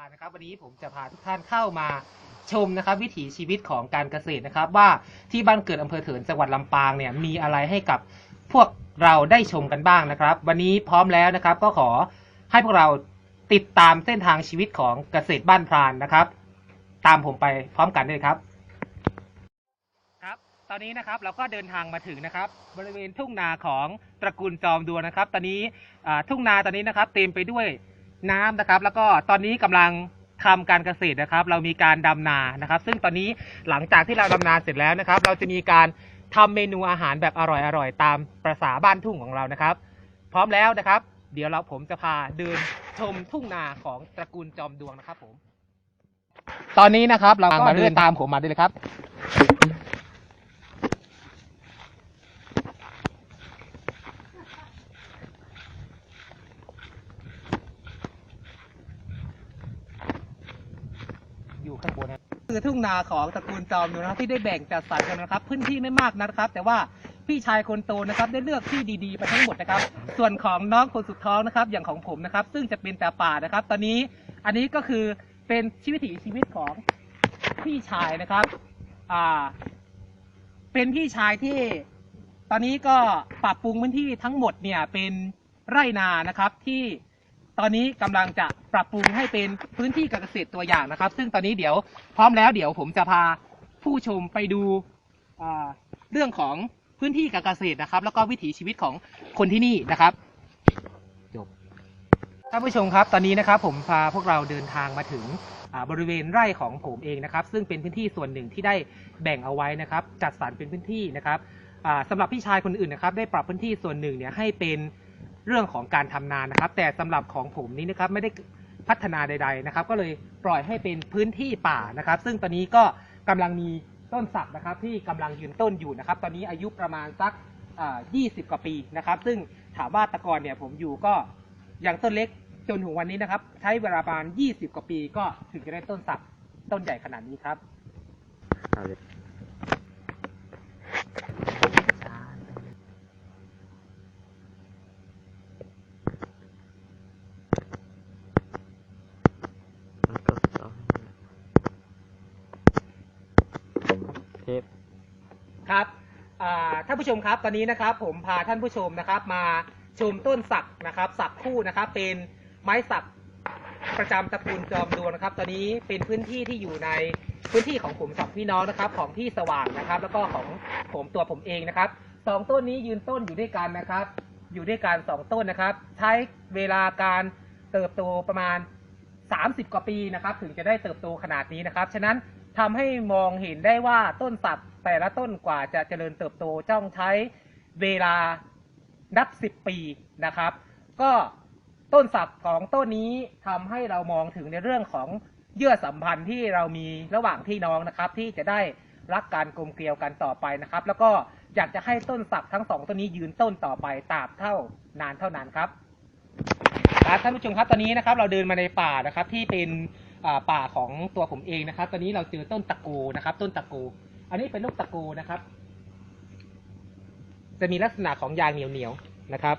านะครับวันนี้ผมจะพาทุกท่านเข้ามาชมนะครับ วิถีชีวิตของการเกษตรนะครับ ว่าที่บ้านเกิดอำเภอเถินจังหวัดลำปางเนี่ยมีอะไรให้กับพวกเราได้ชมกันบ้างนะครับ วันนี้พร้อมแล้วนะครับ ก็ขอให้พวกเราติดตามเส้นทางชีวิตของเกษตรบ้านพรานนะครับ ตามผมไปพร้อมกันเลยครับ ครับ ตอนนี้นะครับเราก็เดินทางมาถึงนะครับ บริเวณทุ่งนาของตระกูลจอมดวนนะครับ ตอนนี้อ่าทุ่งนาตอนนี้นะครับ เต็มไปด้วย น้ำนะครับ แล้วก็ตอนนี้กำลังทำการเกษตรนะครับ เรามีการดำนานะครับ ซึ่งตอนนี้หลังจากที่เราดำนาเสร็จแล้วนะครับ เราจะมีการทำเมนูอาหารแบบอร่อยๆตามประษาบ้านทุ่งของเรานะครับ พร้อมแล้วนะครับ เดี๋ยวเราผมจะพาเดินชมทุ่งนาของตระกูลจอมดวงนะครับผม ตอนนี้นะครับเราก็เดินตามผมมาได้เลยครับ อยู่ข้างบนนะคือทุ่งนาของตระกูลจอมอยู่นะครับที่ได้แบ่งจัดสรรกันนะครับ พื้นที่ไม่มากนะครับ แต่ว่าพี่ชายคนโตนะครับได้เลือกที่ดีๆไปทั้งหมดนะครับ ส่วนของน้องคนสุดท้องนะครับอย่างของผมนะครับ ซึ่งจะเป็นแต่ป่านะครับ ตอนนี้อันนี้ก็คือเป็นชีวิตถีชีวิตของพี่ชายนะครับอ่าเป็นพี่ชายที่ตอนนี้ก็ปรับปรุงพื้นที่ทั้งหมดเนี่ยเป็นไร่นานะครับที่ ตอนนี้กำลังจะปรับปรุงให้เป็นพื้นที่การเกษตรตัวอย่างนะครับ ซึ่งตอนนี้เดี๋ยวพร้อมแล้วเดี๋ยวผมจะพาผู้ชมไปดูอ่าเรื่องของพื้นที่การเกษตรนะครับ แล้วก็วิถีชีวิตของคนที่นี่นะครับจบท่านผู้ชมครับตอนนี้นะครับ ผมพาพวกเราเดินทางมาถึงอ่าบริเวณไร่ของผมเองนะครับ ซึ่งเป็นพื้นที่ส่วนหนึ่งที่ได้แบ่งเอาไว้นะครับ จัดสรรเป็นพื้นที่นะครับอ่าสำหรับพี่ชายคนอื่นนะครับ ได้ปรับพื้นที่ส่วนหนึ่งเนี่ยให้เป็น เรื่องของการทำนานะครับ แต่สำหรับของผมนี้นะครับไม่ได้พัฒนาใด ๆนะครับ ก็เลยปล่อยให้เป็นพื้นที่ป่านะครับ ซึ่งตอนนี้ก็กำลังมีต้นสักนะครับ ที่กำลังยืนต้นอยู่นะครับ ตอนนี้อายุประมาณสักอ่า20กว่าปีนะครับ ซึ่งถามว่าตะกอนเนี่ยผมอยู่ก็อย่างต้นเล็กจนถึงวันนี้นะครับ ใช้เวลาประมาณ 20 กว่าปีก็ถึงจะได้ต้นสักต้นใหญ่ขนาดนี้ครับ แล้วก็ต้องเทป ครับอ่า ท่านผู้ชมครับตอนนี้นะครับผมพาท่านผู้ชมนะครับ มาชมต้นสักนะครับ สักคู่นะครับ เป็นไม้สักประจำตระกูลจอมดวงนะครับ ตอนนี้เป็นพื้นที่ที่อยู่ในพื้นที่ของผมสองพี่น้องนะครับ ของพี่สว่างนะครับ แล้วก็ของผมตัวผมเองนะครับสองต้นนี้ยืนต้นอยู่ด้วยกันนะครับ อยู่ด้วยกันสองต้นนะครับ ใช้เวลาการเติบโตประมาณ 30 กว่าปีนะครับ ถึงจะได้เติบโตขนาดนี้นะครับ ฉะนั้นทำให้มองเห็นได้ว่าต้นสัก แต่ละต้นกว่าจะเจริญเติบโตจ้องใช้เวลานับ 10 ปีนะครับ ก็ต้นสักของต้นนี้ทำให้เรามองถึงในเรื่องของเยื่อสัมพันธ์ที่เรามีระหว่างพี่น้องนะครับ ที่จะได้รักการกลมเกลียวกันต่อไปนะครับ แล้วก็อยากจะให้ต้นสักทั้งสองต้นนี้ยืนต้นต่อไปตราบเท่านานเท่านานครับครับท่านผู้ชมครับตอนนี้นะครับ เราเดินมาในป่านะครับที่เป็นป่าของตัวผมเองนะครับ ตอนนี้เราเจอต้นตะโกนะครับ ต้นตะโก อันนี้เป็นลูกตะโกนะครับ จะมีลักษณะของยางเหนียวเหนียวๆนะครับ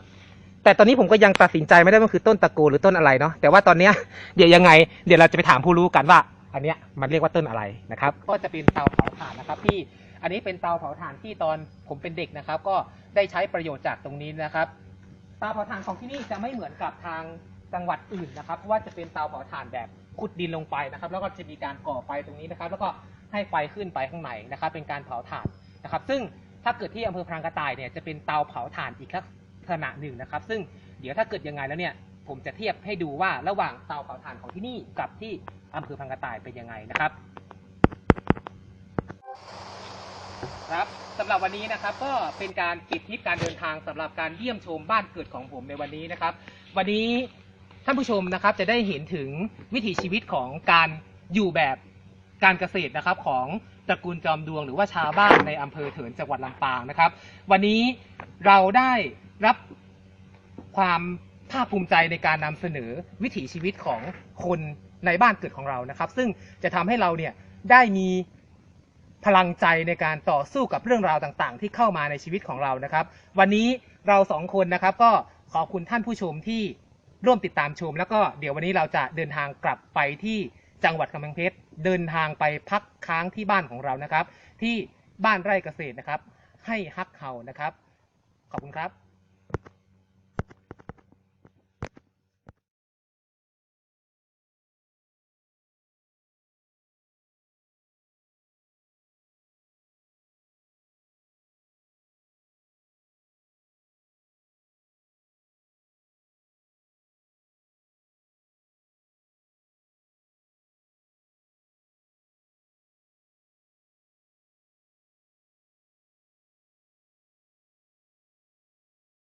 แต่ตอนนี้ผมก็ยังตัดสินใจไม่ได้ว่าคือต้นตะโกหรือต้นอะไรเนาะแต่ว่าตอนเนี้ยเดี๋ยวยังไง เดี๋ยวเราจะไปถามผู้รู้กันว่า อันเนี้ยมันเรียกว่าต้นอะไรนะครับ ก็จะเป็นเตาเผาถ่านนะครับ ที่อันนี้เป็นเตาเผาถ่านที่ตอนผมเป็นเด็กนะครับ ก็ได้ใช้ประโยชน์จากตรงนี้นะครับเตาเผาถ่านของที่นี่จะไม่เหมือนกับทางจังหวัดอื่นนะครับเพราะว่าจะเป็นเตาเผาถ่านแบบขุดดินลงไปนะครับ แล้วก็จะมีการก่อไฟตรงนี้นะครับ แล้วก็ ให้ไฟขึ้นไปข้างในนะครับ เป็นการเผาถ่านนะครับ ซึ่งถ้าเกิดที่อำเภอพรางกระต่ายเนี่ยจะเป็นเตาเผาถ่านอีกลักษณะหนึ่งนะครับ ซึ่งเดี๋ยวถ้าเกิดยังไงแล้วเนี่ยผมจะเทียบให้ดูว่าระหว่างเตาเผาถ่านของที่นี่กับที่อำเภอพรางกระต่ายเป็นยังไงนะครับครับสำหรับวันนี้นะครับก็เป็นการปิดทริปการเดินทางสำหรับการเยี่ยมชมบ้านเกิดของผมในวันนี้นะครับ วันนี้ท่านผู้ชมนะครับจะได้เห็นถึงวิถีชีวิตของการอยู่แบบ การเกษตรนะครับของตระกูลจอมดวงหรือว่าชาวบ้านในอำเภอเถินจังหวัดลำปางนะครับ วันนี้เราได้รับความภาคภูมิใจในการนำเสนอวิถีชีวิตของคนในบ้านเกิดของเรานะครับ ซึ่งจะทำให้เราเนี่ยได้มีพลังใจในการต่อสู้กับเรื่องราวต่างๆ ที่เข้ามาในชีวิตของเรานะครับ วันนี้เราสองคนนะครับ ก็ขอบคุณท่านผู้ชมที่ร่วมติดตามชม แล้วก็เดี๋ยววันนี้เราจะเดินทางกลับไปที่ จังหวัดกำแพงเพชรเดินทางไปพักค้างที่บ้านของเรานะครับ ที่บ้านไร่เกษตรนะครับ ให้ฮักเฮานะครับ ขอบคุณครับ